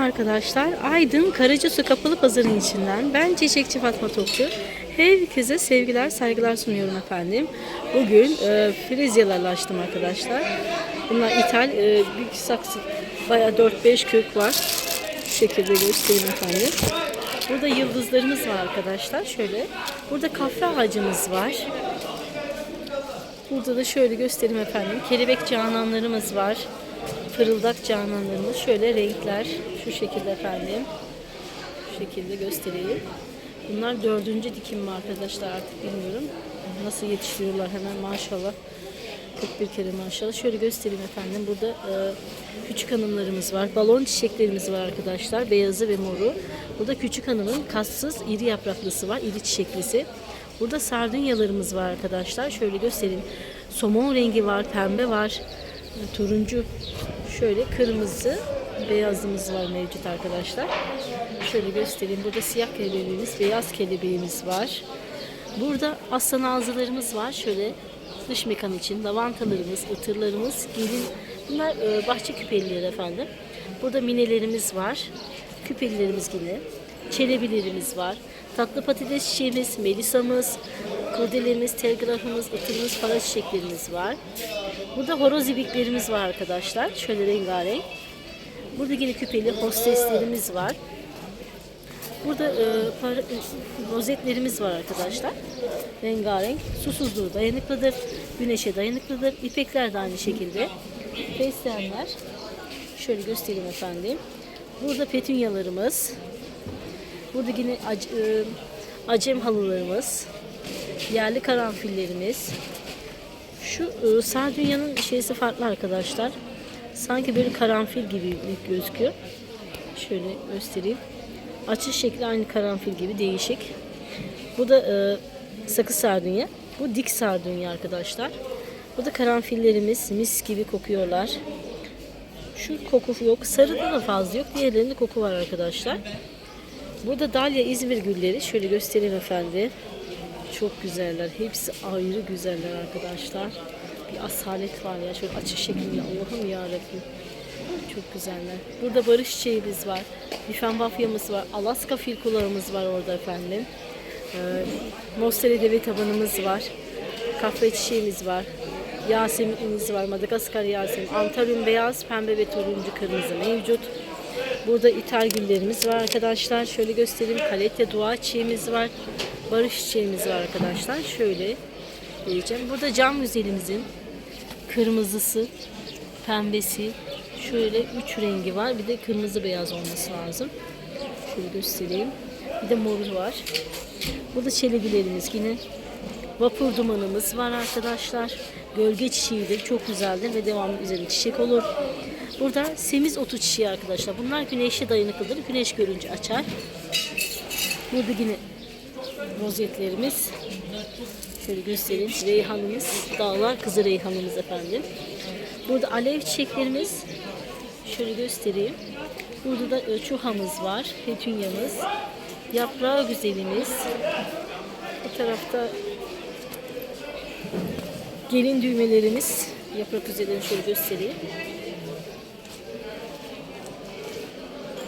arkadaşlar. Aydın Karacasu Kapalı Pazarı'nın içinden. Ben Çiçekçi Fatma Topçu. Herkese sevgiler, saygılar sunuyorum efendim. Bugün e, frizyalarla açtım arkadaşlar. Bunlar ithal. E, büyük saksı bayağı 4-5 kök var. Şu şekilde göstereyim efendim. Burada yıldızlarımız var arkadaşlar. Şöyle. Burada kahve ağacımız var. Burada da şöyle göstereyim efendim. Kelebek cananlarımız var. Fırıldak cananlarımız. Şöyle renkler. Şu şekilde efendim. Şu şekilde göstereyim. Bunlar dördüncü dikim mi arkadaşlar artık bilmiyorum. Nasıl yetiştiriyorlar hemen maşallah. 41 kere maşallah. Şöyle göstereyim efendim. Burada e, küçük hanımlarımız var. Balon çiçeklerimiz var arkadaşlar. Beyazı ve moru. Burada küçük hanımın kassız iri yapraklısı var. iri çiçeklisi. Burada sardunyalarımız var arkadaşlar. Şöyle göstereyim. Somon rengi var, pembe var, turuncu, şöyle kırmızı, beyazımız var mevcut arkadaşlar. Şöyle göstereyim. Burada siyah kelebeğimiz, beyaz kelebeğimiz var. Burada aslan ağzılarımız var. Şöyle dış mekan için lavantalarımız, ıtırlarımız, gelin bunlar e, bahçe küpelileri efendim. Burada minelerimiz var. Küpelilerimiz yine. Çelebilerimiz var. Tatlı patates çiçeğimiz, melisamız, kurdelemiz, telgrafımız, ıtırımız, para çiçeklerimiz var. Burada horoz ibiklerimiz var arkadaşlar. Şöyle rengarenk. Burada yine küpeli hosteslerimiz var. Burada e, para, e, rozetlerimiz var arkadaşlar. Rengarenk. Susuzluğu dayanıklıdır. Güneşe dayanıklıdır. İpekler de aynı şekilde. Fesleğenler. Şöyle göstereyim efendim. Burada petunyalarımız. Burada yine ac- e, acem halılarımız. Yerli karanfillerimiz. Şu e, sardunyanın şeysi farklı arkadaşlar. Sanki böyle karanfil gibi gözüküyor. Şöyle göstereyim. Açış şekli aynı karanfil gibi değişik. Bu da e, sakız sardunya. Bu dik sardunya arkadaşlar. Bu da karanfillerimiz mis gibi kokuyorlar. Şu koku yok. Sarıda da fazla yok. Diğerlerinde koku var arkadaşlar. Burada Dalya İzmir gülleri. Şöyle göstereyim efendim. Çok güzeller. Hepsi ayrı güzeller arkadaşlar. Bir asalet var ya. Şöyle açık şekilde. Allah'ım yarabbim. Çok güzeller. Burada barış çiçeğimiz var. Difenbafyamız var. Alaska filkularımız var orada efendim. Ee, Mostere deve tabanımız var. Kahve çiçeğimiz var. Yaseminimiz var. Madagaskar Yasemin. Antalyum beyaz, pembe ve turuncu kırmızı mevcut. Burada ithal güllerimiz var arkadaşlar. Şöyle göstereyim. Kaletya dua çiçeğimiz var. Barış çiçeğimiz var arkadaşlar. Şöyle diyeceğim. Burada cam güzelimizin kırmızısı, pembesi, şöyle üç rengi var. Bir de kırmızı beyaz olması lazım. Şöyle göstereyim. Bir de moru var. Burada çelebilerimiz yine. Vapur dumanımız var arkadaşlar. Gölge çiçeğidir. Çok güzeldir ve devamlı üzerinde çiçek olur. Burada semiz otu çiçeği arkadaşlar. Bunlar güneşe dayanıklıdır. Güneş görünce açar. Burada yine rozetlerimiz. Şöyle göstereyim. Reyhanımız, dağlar kızı reyhanımız efendim. Burada alev çiçeklerimiz. Şöyle göstereyim. Burada da çuhamız var. Petunyamız. Yaprağı güzelimiz. Bu tarafta gelin düğmelerimiz. Yaprak güzellerini şöyle göstereyim.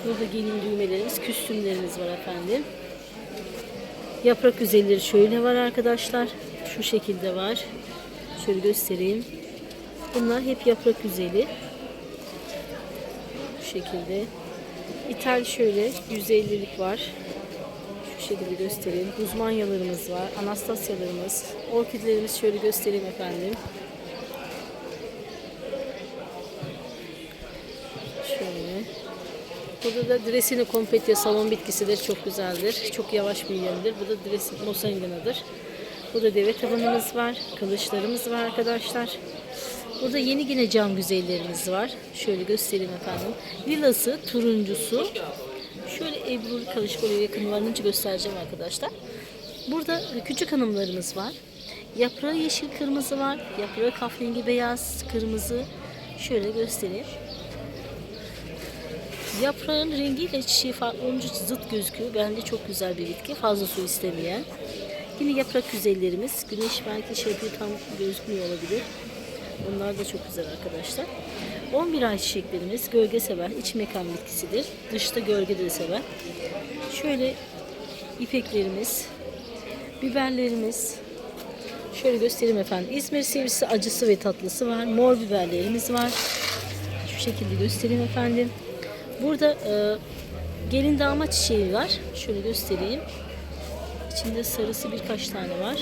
Burada gelin düğmelerimiz, küstümlerimiz var efendim. Yaprak güzelleri şöyle var arkadaşlar. Şu şekilde var. Şöyle göstereyim. Bunlar hep yaprak güzeli. Şu şekilde. İthal şöyle 150'lik var. Şu şekilde göstereyim. Guzmanyalarımız var. Anastasyalarımız. Orkidlerimiz şöyle göstereyim efendim. Şöyle. Burada da Dresini Competya salon bitkisidir. Çok güzeldir. Çok yavaş büyüyendir. Bu da Dresini Mosangina'dır. Burada deve tabanımız var. Kılıçlarımız var arkadaşlar. Burada yeni yine cam güzellerimiz var. Şöyle göstereyim efendim. Lilası, turuncusu. Şöyle Ebru Kavuşko'ya yakınlarınca göstereceğim arkadaşlar. Burada küçük hanımlarımız var. Yaprağı yeşil kırmızı var. Yaprağı kahverengi beyaz kırmızı. Şöyle göstereyim. Yaprağın rengiyle çiçeği farklı olunca zıt gözüküyor. Bence çok güzel bir bitki. Fazla su istemeyen. Yine yaprak güzellerimiz. Güneş belki şey tam gözükmüyor olabilir. Onlar da çok güzel arkadaşlar. 11 ay çiçeklerimiz gölge sever, iç mekan bitkisidir. Dışta gölge de sever. Şöyle ipeklerimiz, biberlerimiz, şöyle göstereyim efendim. İzmir sivrisi acısı ve tatlısı var. Mor biberlerimiz var. Şu şekilde göstereyim efendim. Burada e, gelin damat çiçeği var. Şöyle göstereyim. İçinde sarısı birkaç tane var.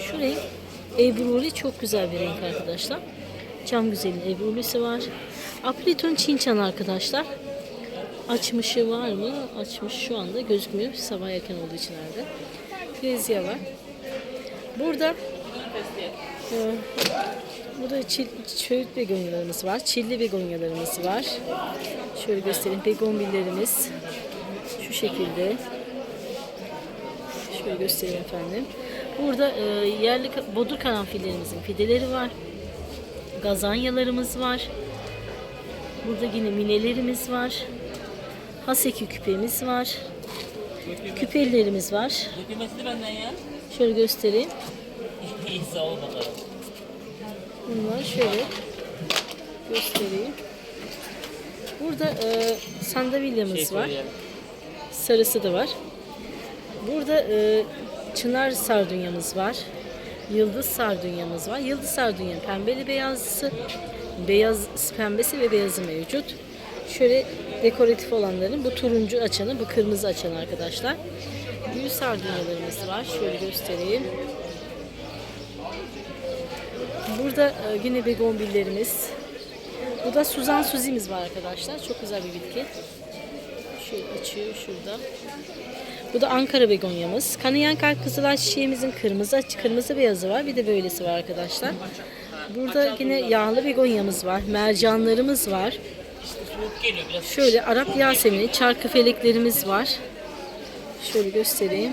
Şu renk Ebruli çok güzel bir renk arkadaşlar. Cam güzelin Ebrulisi var. Apliton Çinçan arkadaşlar. Açmışı var mı? Açmış şu anda gözükmüyor. Sabah erken olduğu için herhalde. Frezya var. Burada e, burada çil, çöğüt begonyalarımız var. Çilli begonyalarımız var. Şöyle göstereyim. Begonvillerimiz şu şekilde. Şöyle göstereyim efendim. Burada e, yerli bodur karanfillerimizin fideleri var. Gazanyalarımız var. Burada yine minelerimiz var. Haseki küpemiz var. Küpelilerimiz var. Dökülmesi benden ya. Şöyle göstereyim. İyi sağ ol bakalım. Bunlar şöyle göstereyim. Burada e, sandavilyamız Şey var. Sarısı da var. Burada e, çınar sardunyamız var. Yıldız sardunyamız var. Yıldız sardunya pembeli beyazlısı, beyaz pembesi ve beyazı mevcut. Şöyle dekoratif olanların bu turuncu açanı, bu kırmızı açanı arkadaşlar. Gül sardunyalarımız var. Şöyle göstereyim. Burada e, yine begonbillerimiz. Bu da Suzan Suzi'miz var arkadaşlar. Çok güzel bir bitki. Şöyle açıyor şurada. Bu da Ankara begonyamız. Kanayan kalp kızılay çiçeğimizin kırmızı kırmızı beyazı var. Bir de böylesi var arkadaşlar. Burada yine yağlı begonyamız var. Mercanlarımız var. Şöyle Arap Yasemini, çarkı feleklerimiz var. Şöyle göstereyim.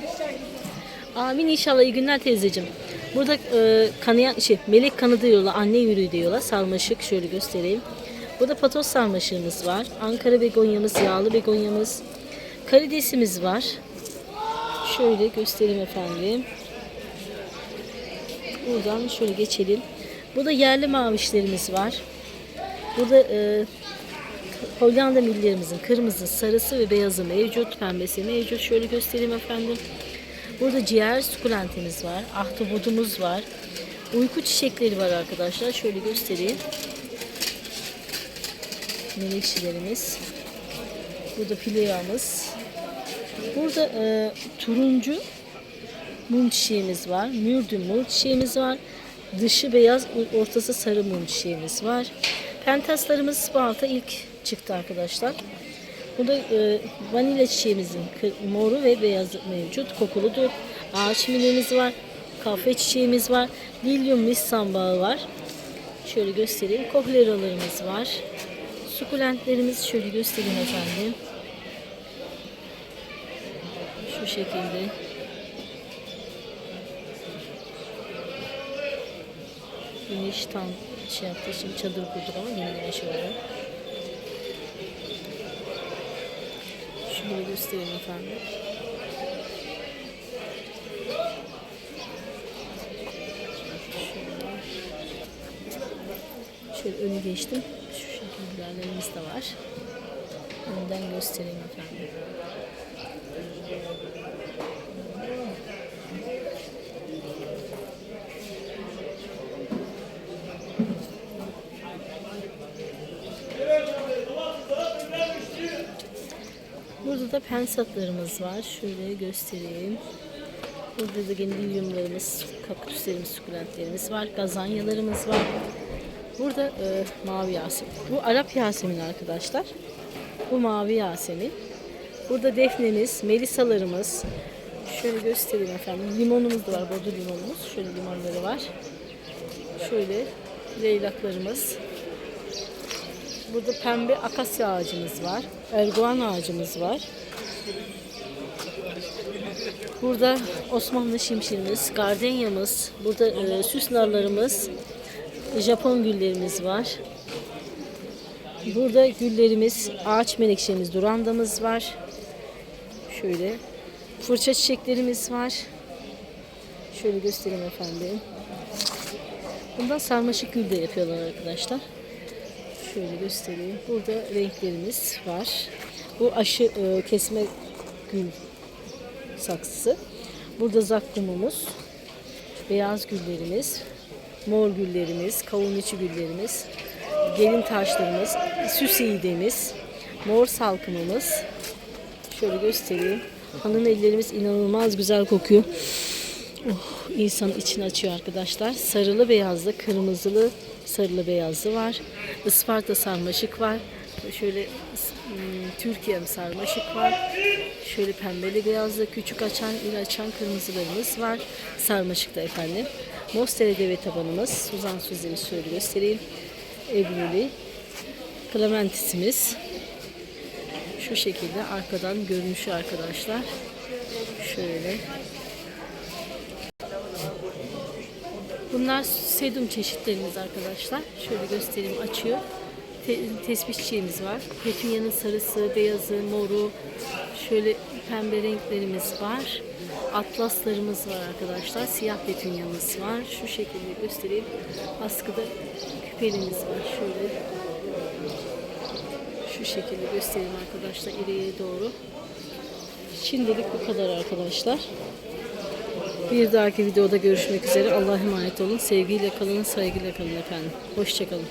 Amin inşallah iyi günler teyzeciğim. Burada e, kanayan şey melek kanı diyorlar, anne yürüğü diyorlar. Sarmaşık şöyle göstereyim. Burada patos sarmaşığımız var. Ankara begonyamız, yağlı begonyamız. Karidesimiz var. Şöyle göstereyim efendim. Buradan şöyle geçelim. Burada yerli mavişlerimiz var. Burada e, Hollanda millerimizin kırmızı, sarısı ve beyazı mevcut, pembesi mevcut. Şöyle göstereyim efendim. Burada ciğer sukulentimiz var, ahtapodumuz var. Uyku çiçekleri var arkadaşlar. Şöyle göstereyim. Menekşelerimiz. Burada fileyamız. Burada e, turuncu mum çiçeğimiz var. Mürdüm mum çiçeğimiz var. Dışı beyaz, ortası sarı mum çiçeğimiz var. Pentaslarımız hafta ilk çıktı arkadaşlar. Bu da e, vanilya çiçeğimizin moru ve beyazı mevcut. Kokuludur. Ağaç milimiz var. Kahve çiçeğimiz var. Lilyum missan bağı var. Şöyle göstereyim. Kohleralarımız var. Sukulentlerimiz şöyle göstereyim efendim. Şu şekilde. Güneş tam şey yaptığı için çadır kurduk ama yine güneş var. Şöyle göstereyim efendim. Şöyle. Önü geçtim. Şu şekilde de var. Önden göstereyim efendim. Burada da pensatlarımız var. Şöyle göstereyim. Burada da yine lilyumlarımız, kaktüslerimiz, sukulentlerimiz var. Gazanyalarımız var. Burada e, mavi yasemin. Bu Arap yasemin arkadaşlar. Bu mavi yasemin. Burada defnemiz, melisalarımız. Şöyle göstereyim efendim. Limonumuz da var. Bodur limonumuz. Şöyle limonları var. Şöyle leylaklarımız. Burada pembe akasya ağacımız var. Erguvan ağacımız var. Burada Osmanlı şimşirimiz, gardenyamız, burada e, süs narlarımız, Japon güllerimiz var. Burada güllerimiz, ağaç menekşemiz, durandamız var. Şöyle fırça çiçeklerimiz var. Şöyle göstereyim efendim. Bundan sarmaşık gül de yapıyorlar arkadaşlar. Şöyle göstereyim. Burada renklerimiz var. Bu aşı e, kesme gül saksısı. Burada zakkumumuz, beyaz güllerimiz, mor güllerimiz, kavun içi güllerimiz, gelin taşlarımız, süs iğdemiz, mor salkımımız. Şöyle göstereyim. Hanım ellerimiz inanılmaz güzel kokuyor. Oh, insan için açıyor arkadaşlar. Sarılı beyazlı, kırmızılı, sarılı beyazlı var. Isparta sarmaşık var. Şöyle hmm, Türkiye sarmaşık var. Şöyle pembeli beyazlı, küçük açan, iri açan kırmızılarımız var. Sarmaşıkta efendim. Mostere deve tabanımız. Suzan Suzemiz şöyle göstereyim. Ebruli. Klementisimiz. Şu şekilde arkadan görünüşü arkadaşlar. Şöyle. Bunlar sedum çeşitlerimiz arkadaşlar. Şöyle göstereyim açıyor. Te, tespih çiçeğimiz var. Petunyanın sarısı, beyazı, moru, şöyle pembe renklerimiz var. Atlaslarımız var arkadaşlar. Siyah petunyamız var. Şu şekilde göstereyim. Askıda küpelimiz var. Şöyle şu şekilde göstereyim arkadaşlar ileriye doğru. Şimdilik bu kadar arkadaşlar. Bir dahaki videoda görüşmek üzere. Allah'a emanet olun. Sevgiyle kalın, saygıyla kalın efendim. Hoşçakalın.